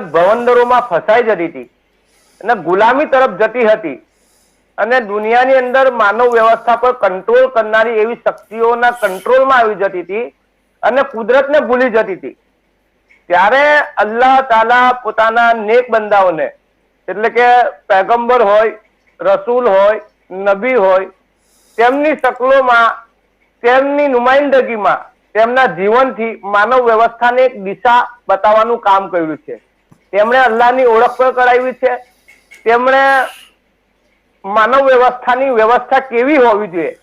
અલગ ભવંદરોમાં ફસાઈ જતી હતી અને ગુલામી તરફ જતી હતી. અને દુનિયાની અંદર માનવ વ્યવસ્થા પર કંટ્રોલ કરનારી એવી શક્તિઓના કંટ્રોલમાં આવી જતી હતી અને કુદરતને ભૂલી જતી હતી. ત્યારે અલ્લાહ તાલા પોતાના નેક બંદાઓને, એટલે કે પેગમ્બર હોય, રસૂલ હોય, નબી હોય, તેમની શકલોમાં, તેમની નુમાઇંદગીમાં તેમના જીવનથી માનવ વ્યવસ્થાને એક દિશા બતાવવાનું કામ કર્યું છે. તેમણે અલ્લાહની ઓળખ પણ કરાવી છે. તેમણે માનવ વ્યવસ્થાની વ્યવસ્થા કેવી હોવી જોઈએ?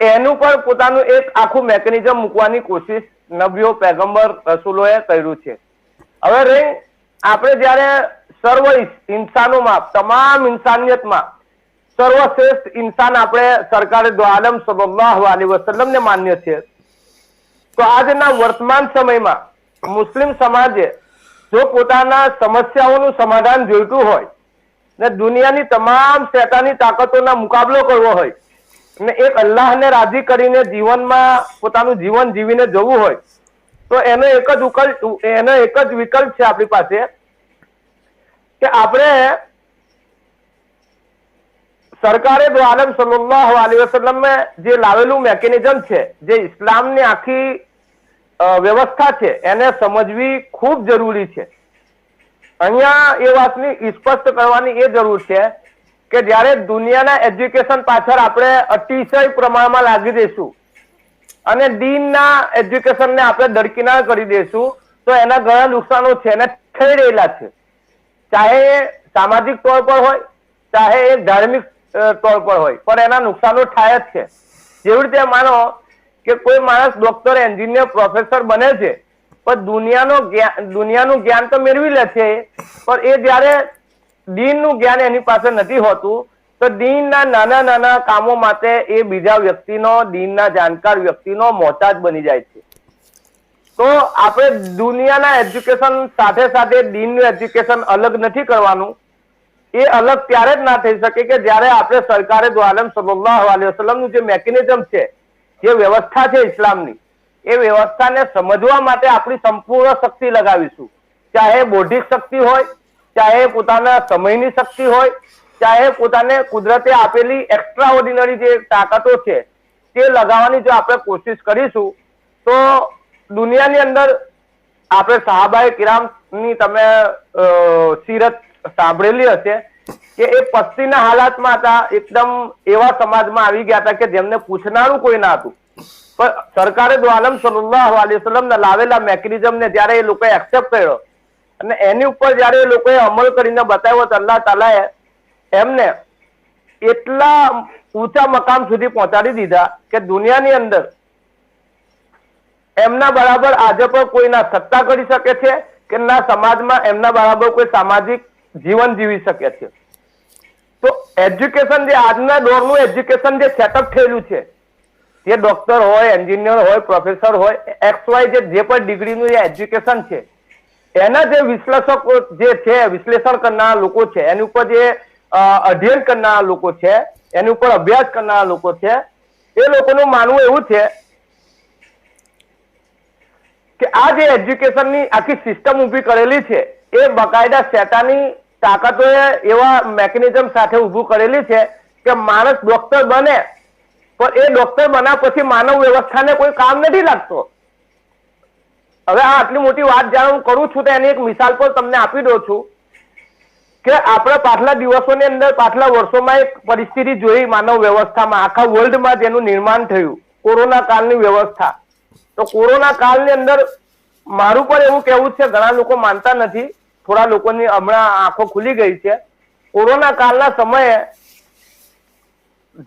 એનું પણ પોતાનું એક આખું મેકેનિઝમ મૂકવાની કોશિશ નબીઓ પેગમ્બર રસૂલોએ કર્યું છે. હવે રહી આપણે જ્યારે સર્વ ઇન્સાનોમાં, તમામ ઇન્સાનિયતમાં સર્વશ્રેષ્ઠ ઇન્સાન આપણે સરકારે આલમ સલ્લાહ અલી વસલ્લમને માન્ય છે. તો આજના વર્તમાન સમયમાં મુસ્લિમ સમાજે જો પોતાના સમસ્યાઓનું સમાધાન જોઈતું હોય ને દુનિયાની તમામ શેતાની તાકાતોના મુકાબલો કરવો હોય ને એક અલ્લાહને રાજી કરીને જીવનમાં પોતાનું જીવન જીવીને જવું હોય, તો એનો એક જ વિકલ્પ એનો એક જ વિકલ્પ છે આપણી પાસે કે આપણે સરકારે દો આલમ સલ્લાહ અલી વસલ્લમે જે લાવેલું મેકેનિઝમ છે, જે ઇસ્લામની આખી વ્યવસ્થા છે, એને સમજવી ખૂબ જરૂરી છે. અહીંયા એ વાતની સ્પષ્ટ કરવાની એ જરૂર છે કે જ્યારે દુનિયાના એજ્યુકેશન પાછળ આપણે અતિશય પ્રમાણમાં લાગી દઈશું અને દિનના એજ્યુકેશનને આપણે દરકિનાર કરી દઈશું, તો એના ઘણા નુકસાનો છે અને થઈ રહેલા છે. ચાહે એ સામાજિક તોર પર હોય, ચાહે એ ધાર્મિક તોર પર હોય, પણ એના નુકસાનો થાય જ છે. જેવી રીતે માનો કે કોઈ માણસ ડોક્ટર એન્જિનિયર પ્રોફેસર બને છે, પણ દુનિયાનો દુનિયાનું જ્ઞાન તો મેળવી લે છે, પણ એ જ્યારે દિનનું જ્ઞાન એની પાસે નથી હોતું, તો દિનના નાના નાના કામો માટે એ બીજા વ્યક્તિનો, દિનના જાણકાર વ્યક્તિનો મોહતાજ બની જાય છે. તો આપણે દુનિયાના એજ્યુકેશન સાથે સાથે દિનનું એજ્યુકેશન અલગ નથી કરવાનું. એ અલગ ત્યારે જ ના થઈ શકે કે જ્યારે આપણે સરકારે, દો, આલમ સલ્લાહ અલી વસલ્લમનું જે મેકેનિઝમ છે જે વ્યવસ્થા છે ઇસ્લામની, એ વ્યવસ્થાને સમજવા માટે આપણી સંપૂર્ણ શક્તિ લગાવીશું. ચાહે બૌદ્ધિક શક્તિ હોય, ચાહે પોતાના સમયની શક્તિ હોય, ચાહે પોતાને કુદરતે આપેલી એક્સ્ટ્રા ઓર્ડિનરી જે તાકાતો છે, તે લગાવવાની જો આપણે કોશિશ કરીશું, તો દુનિયાની અંદર આપણે સાહાબાએ કિરામની તમે સિરત સાંભળેલી હશે. કે એ પસ્તીના હાલાતમાં હતા, એકદમ એવા સમાજમાં આવી ગયા હતા કે જેમને પૂછનારું કોઈ ના હતું. પણ સરકારે દો આલમ સલ્લાહ અલી વસલ્લમના લાવેલા મેકેનિઝમને જ્યારે એ લોકોએ એક્સેપ્ટ કર્યો, અને એની ઉપર જ્યારે એ લોકોએ અમલ કરીને બતાવ્યો તો અલ્લાહ તાલાએ એમને એટલા ઊંચા મકામ સુધી પહોંચાડી દીધા કે દુનિયાની અંદર એમના બરાબર આજે પણ કોઈ ના સત્તા કરી શકે છે કે ના સમાજમાં એમના બરાબર કોઈ સામાજિક જીવન જીવી શકે છે. તો એજ્યુકેશન જે આજના દોરનું એજ્યુકેશન જે સેટઅપ થયેલું છે, જે ડોક્ટર હોય એન્જિનિયર હોય પ્રોફેસર હોય એક્સ વાય જે જે પણ ડિગ્રીનું જે એજ્યુકેશન છે, એના જે વિશ્લેષકો જે છે, વિશ્લેષણ કરનારા લોકો છે, એની ઉપર જે અધ્યયન કરનારા લોકો છે, એની ઉપર અભ્યાસ કરનારા લોકો છે, એ લોકોનું માનવું એવું છે કે આ જે એજ્યુકેશનની આખી સિસ્ટમ ઊભી કરેલી છે, એ બકાયદા શેતાની તાકાતોએ એવા મેકેનિઝમ સાથે ઊભું કરેલી છે કે માણસ ડોક્ટર બને, પણ એ ડોક્ટર બન્યા પછી માનવ વ્યવસ્થાને કોઈ કામ નથી લાગતો. હવે આ આટલી મોટી વાત જ્યારે હું કરું છું તો એની એક મિસાલ પણ તમને આપી દઉં છું કે આપણે પાછલા દિવસોની અંદર, પાછલા વર્ષોમાં એક પરિસ્થિતિ જોઈ માનવ વ્યવસ્થામાં, આખા વર્લ્ડમાં જેનું નિર્માણ થયું, કોરોના કાળની વ્યવસ્થા. તો કોરોના કાળની અંદર મારું પણ એવું કહેવું છે, ઘણા લોકો માનતા નથી થોડા લોકોની હમણાં આંખો ખુલી ગઈ છે. કોરોના કાળના સમયે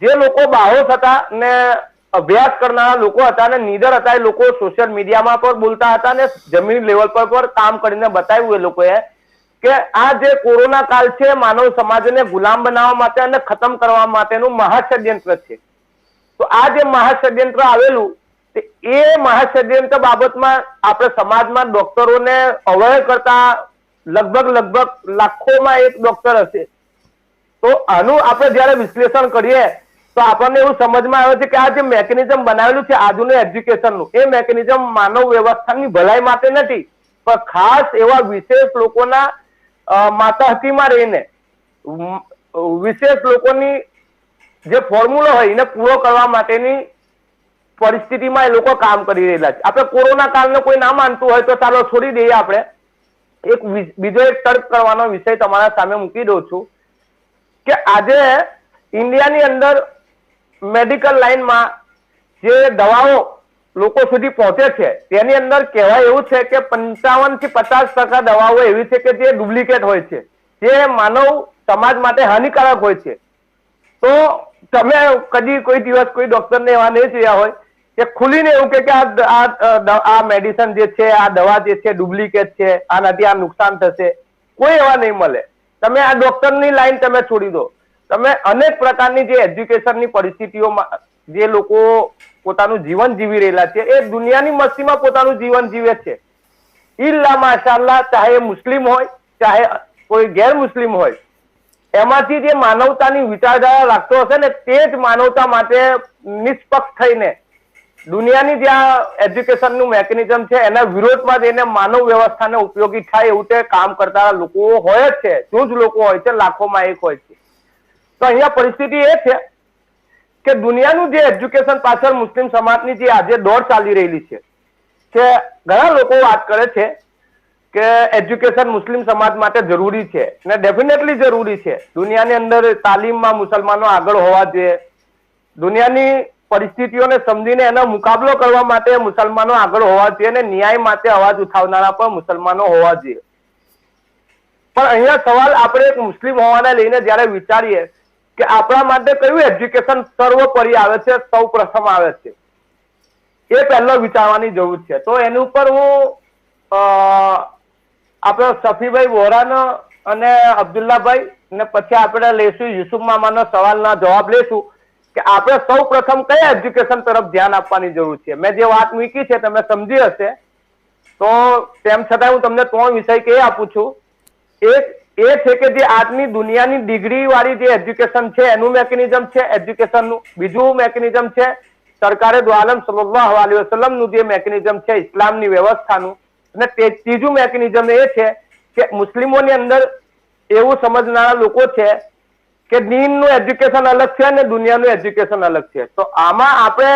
જે લોકો બાહોશ હતા ને અભ્યાસ કરનારા લોકો હતા ને નીડર હતા એ લોકો સોશિયલ મીડિયામાં પર બોલતા હતા ને જમીન લેવલ પર પણ કામ કરીને બતાવ્યું એ લોકોએ કે આ જે કોરોના કાળ છે માનવ સમાજને ગુલામ બનાવવા માટે અને ખતમ કરવા માટેનું મહાષડયંત્ર છે. તો આ જે મહાષડયંત્ર આવેલું તે એ મહાષડયંત્ર બાબતમાં આપણે સમાજમાં ડોક્ટરોને અવેર કરતા લગભગ લગભગ લાખોમાં એક ડોક્ટર હશે. તો આનું આપણે જયારે વિશ્લેષણ કરીએ, તો આપણને એવું સમજમાં આવે છે કે આ જે મેકેનિઝમ બનાવેલું છે આજનું એજ્યુકેશનનું એ મેકેનિઝમ માનવ વ્યવસ્થાની ભલાઈ માટે નથી, પણ ખાસ એવા વિશેષ લોકોના માતાહતીમાં રહીને વિશેષ લોકોની જે ફોર્મ્યુલો હોય એને પૂરો કરવા માટેની પરિસ્થિતિમાં એ લોકો કામ કરી રહેલા છે. આપણે કોરોના કાળને કોઈ ના માનતું હોય તો ચાલો છોડી દઈએ આપણે. એક બીજો એક તર્ક કરવાનો વિષય તમારા સામે મૂકી દઉં છું કે આજે ઇન્ડિયાની અંદર મેડિકલ લાઇનમાં જે દવાઓ લોકો સુધી પહોંચે છે, તેની અંદર કહેવાય એવું છે કે પંચાવનથી પચાસ ટકા દવાઓ એવી છે કે જે ડુપ્લિકેટ હોય છે, જે માનવ સમાજ માટે હાનિકારક હોય છે. તો તમે કદી કોઈ દિવસ કોઈ ડોક્ટરને એવા નહીં જોયા હોય કે ખુલીને એવું કે આ આ મેડિસિન જે છે, આ દવા જે છે ડુપ્લિકેટ છે, આનાથી આ નુકસાન થશે. કોઈ એવા નહીં મળે. તમે આ ડોક્ટરની લાઈન તમે છોડી દો. તમે અનેક પ્રકારની જે એજ્યુકેશનની પરિસ્થિતિઓમાં જે લોકો પોતાનું જીવન જીવી રહેલા છે, એ દુનિયાની મસ્તીમાં પોતાનું જીવન જીવે છે. ઈલ્લા માશાલ્લા ચાહે મુસ્લિમ હોય, ચાહે કોઈ ગેર મુસ્લિમ હોય. એમાંથી જે માનવતાની વિચારધારા રાખતો હશે ને, તે જ માનવતા માટે નિષ્પક્ષ થઈને દુનિયાની જે આ એજ્યુકેશનનું મેકેનિઝમ છે, એના વિરોધમાં જઈને માનવ વ્યવસ્થાને ઉપયોગી થાય એવું તે કામ કરતા લોકો હોય જ છે. જો જ લોકો હોય છે, લાખોમાં એક હોય છે. તો અહીંયા પરિસ્થિતિ એ છે કે દુનિયાનું જે એજ્યુકેશન પાછળ મુસ્લિમ સમાજની જે આજે દોડ ચાલી રહેલી છે, કે ઘણા લોકો વાત કરે છે કે એજ્યુકેશન મુસ્લિમ સમાજ માટે જરૂરી છે અને ડેફિનેટલી જરૂરી છે. દુનિયાની અંદર તાલીમમાં મુસલમાનો આગળ હોવા જોઈએ. દુનિયાની પરિસ્થિતિઓને સમજીને એનો મુકાબલો કરવા માટે મુસલમાનો આગળ હોવા જોઈએ અને ન્યાય માટે અવાજ ઉઠાવનારા પણ મુસલમાનો હોવા જોઈએ. પણ અહીંયા સવાલ આપણે એક મુસ્લિમ હોવાને લઈને જ્યારે વિચારીએ કે આપણા માટે કયું એજ્યુકેશન સર્વોપરી આવે છે, સૌ પ્રથમ આવે છે? એ પહેલો વિચારવાની જરૂર છે. તો એની ઉપર હું આપણે સફીભાઈ વોરાનો અને અબ્દુલ્લાભાઈ ને પછી આપણે લઈશું, યુસુફ મામાનો સવાલના જવાબ લેશું કે આપણે સૌ પ્રથમ કયા એજ્યુકેશન તરફ ધ્યાન આપવાની જરૂર છે? મેં જે વાત મૂકી છે, તમે સમજી હશે. તો તેમ છતાં હું તમને ત્રણ વિષય કે આપું છું. એક, એ છે કે જે આજની દુનિયાની ડિગ્રી વાળી જે એજ્યુકેશન છે, એનું મેકેનિઝમ છે એજ્યુકેશનનું બીજું મેકેનિઝમ છે. સરકારે દ્વાલમ સલ્લાહ અલી વસલમનું જે મેકેનિઝમ છે, ઇસ્લામની વ્યવસ્થાનું. અને તે ત્રીજું મેકેનિઝમ એ છે કે મુસ્લિમોની અંદર એવું સમજનારા લોકો છે કે નીનનું એજ્યુકેશન અલગ છે અને દુનિયાનું એજ્યુકેશન અલગ છે. તો આમાં આપણે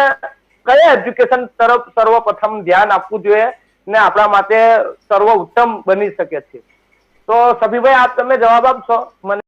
કયા એજ્યુકેશન તરફ સર્વપ્રથમ ધ્યાન આપવું જોઈએ ને આપણા માટે સર્વ ઉત્તમ બની શકે છે? તો સભીભાઈ, આપ તમે જવાબ આપશો? મને